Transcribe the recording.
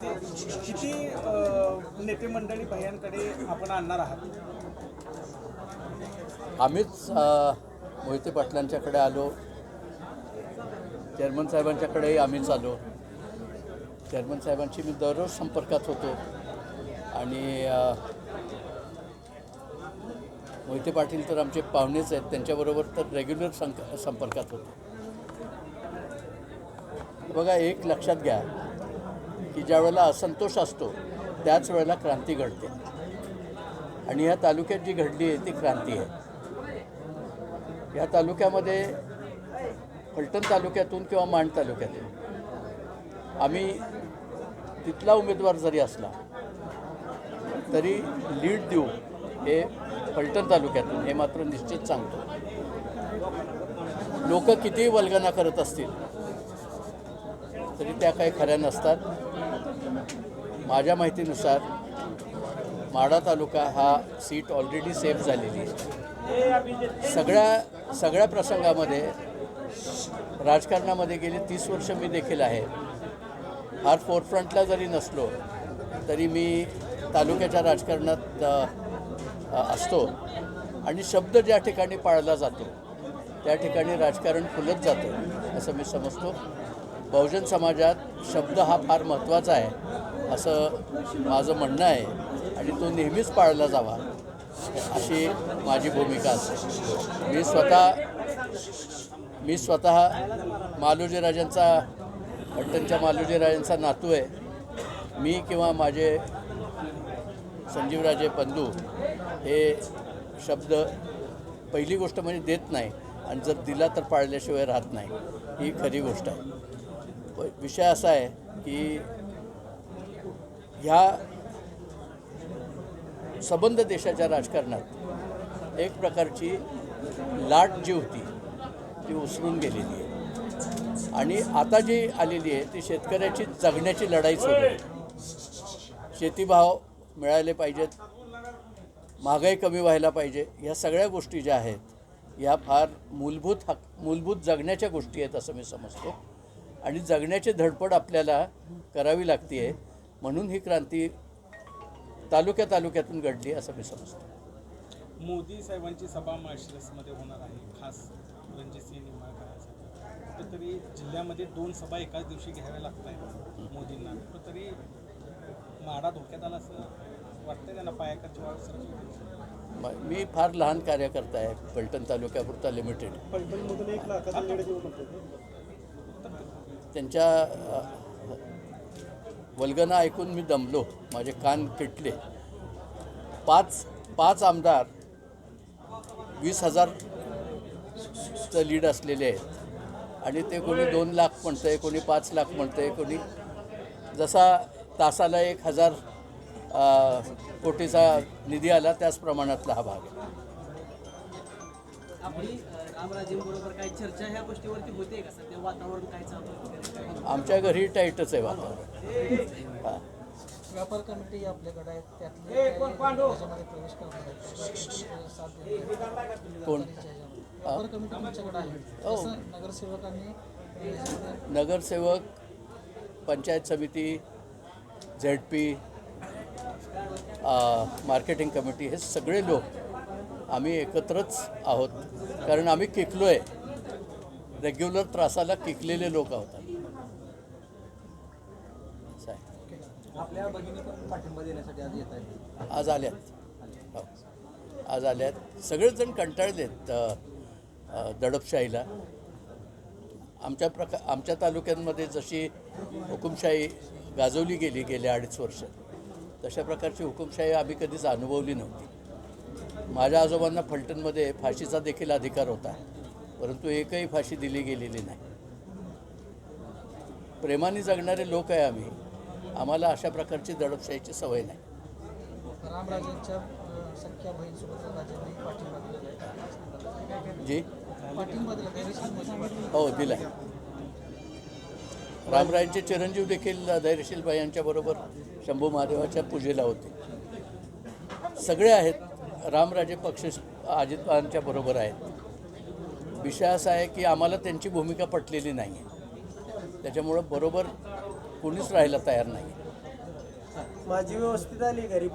किती नेते मंडळी भैयांकडे आपण आणणार आहात? आम्हीच मोहिते पाटलांच्याकडे आलो. चेअरमन साहेबांच्याकडेही आम्हीच आलो. चेअरमन साहेबांशी मी दररोज संपर्कात होतो. आणि मोहिते पाटील तर आमचे पाहुणेच आहेत. त्यांच्याबरोबर तर रेग्युलर संक संपर्कात होतो. बघा एक लक्षात घ्या. की ज्या वेळेला असंतोष असतो त्याच वेळेला क्रांती घडते. आणि या तालुक्यात जी घडली आहे ती क्रांती आहे. या तालुक्यामध्ये फलटण तालुक्यातून किंवा माण तालुक्यातून आम्ही तिथला उमेदवार जरी असला तरी लीड देऊ हे फलटण तालुक्यातून हे मात्र निश्चित सांगतो. लोक कितीही वल्गना करत असतील तरी त्या काही खऱ्या नसतात. माझ्या माहितीनुसार माढा तालुका हा सीट ऑलरेडी सेफ झालेली आहे. सगळ्या सगळ्या प्रसंगामध्ये राजकारणामध्ये गेली तीस वर्ष मी देखील आहे. फार फोरफ्रंटला जरी नसलो तरी मी तालुक्याच्या राजकारणात असतो. आणि शब्द ज्या ठिकाणी पाळला जातो त्या ठिकाणी राजकारण फुलत जातं असं मी समजतो. बहुजन समाजात शब्द हा फार महत्त्वाचा आहे असं माझं म्हणणं आहे. आणि तो नेहमीच पाळला जावा अशी माझी भूमिका असते मी स्वतः मी स्वतः मालोजीराजांचा पट्टणच्या मालोजीराजांचा नातू आहे. मी किंवा माझे संजीवराजे बंधू हे शब्द पहिली गोष्ट म्हणजे देत नाही. आणि जर दिला तर पाळल्याशिवाय राहत नाही. ही खरी गोष्ट आहे. विषय असा आहे की ह्या सबंध देशाच्या राजकारणात एक प्रकारची लाट जी होती ती उसरून गेलेली आहे. आणि आता जी आलेली आहे ती शेतकऱ्याची जगण्याची लढाई सुरू आहे. शेतीभाव मिळाले पाहिजेत महागाई कमी व्हायला पाहिजे ह्या सगळ्या गोष्टी ज्या आहेत या फार मूलभूत हक मूलभूत जगण्याच्या गोष्टी आहेत असं मी समजतो. आणि जगण्याची धडपड आपल्याला करावी लागते आहे म्हणून ही क्रांती तालुक्या तालुक्यातून घडली असं मी समजतो. मोदी साहेबांची सभा माळशिरसमध्ये होणार आहे. खास रणजितसिंह निंबाळकरांसाठी कुठेतरी जिल्ह्यामध्ये दोन सभा एकाच दिवशी घ्याव्या लागत आहेत मोदींना. कुठेतरी माडा धोक्यात आला असं वाटतंय त्यांना पायाकडची वाढ सरकारची म- फार लहान कार्यकर्ता आहे फलटण तालुक्यापुरता लिमिटेड. पलटणमधून एक लाखाचा त्यांच्या वल्गना ऐकून मी दमलो. माझे कान किटले. पाच पाच आमदार वीस हजारचं लीड असलेले आहेत. आणि ते कोणी दोन लाख म्हणतंय कोणी पाच लाख म्हणतंय कोणी जसा तासाला एक हजार कोटीचा निधी आला त्याच प्रमाणातला हा भाग आहे. आपली रामराजेंबरोबर चर्चा ह्या गोष्टीवरती होते का सध्या? वातावरण काय चालू? आमच्या घरी टाईटच आहे वातावरण. हां. व्यापार कमिटी आपल्याकडे त्याच्यामध्ये प्रवेश करणार. कोण? व्यापार कमिटी तुमच्याकडे आहे. हो. नगरसेवकांनी नगरसेवक पंचायत समिती झेड पी मार्केटिंग कमिटी हे सगळे लोक आम्ही एकत्रच आहोत. कारण आम्ही किकलो आहे रेग्युलर त्रासाला किकलेले लोक आहोत. आम्ही. आज आल्यात. हो. आज आल्यात. सगळेजण कंटाळलेत अ, अ, दडपशाहीला. आमच्या प्रका आमच्या तालुक्यांमध्ये जशी हुकुमशाही गाजवली गेली गेल्या अडीच वर्ष तशा प्रकारची हुकुमशाही आम्ही कधीच अनुभवली नव्हती. माझ्या आजोबांना फलटणमध्ये फाशीचा देखील अधिकार होता परंतु एकही फाशी दिली गेलेली नाही. प्रेमाने जगणारे लोक आहे आम्ही. आम्हाला अशा प्रकारची दडपशाहीची सवय नाही. जी? हो दिला रामरायांचे चिरंजीव देखील धैर्यशील बाई यांच्याबरोबर शंभू महादेवाच्या पूजेला होते. सगळे आहेत. रामराजे पक्ष अजितदादांच्या बरोबर आहेत. विषय असा आहे की आम्हाला त्यांची भूमिका पटलेली नाही आहे त्याच्यामुळं बरोबर कोणीच राहायला तयार नाही माझी व्यवस्थित आली घरी.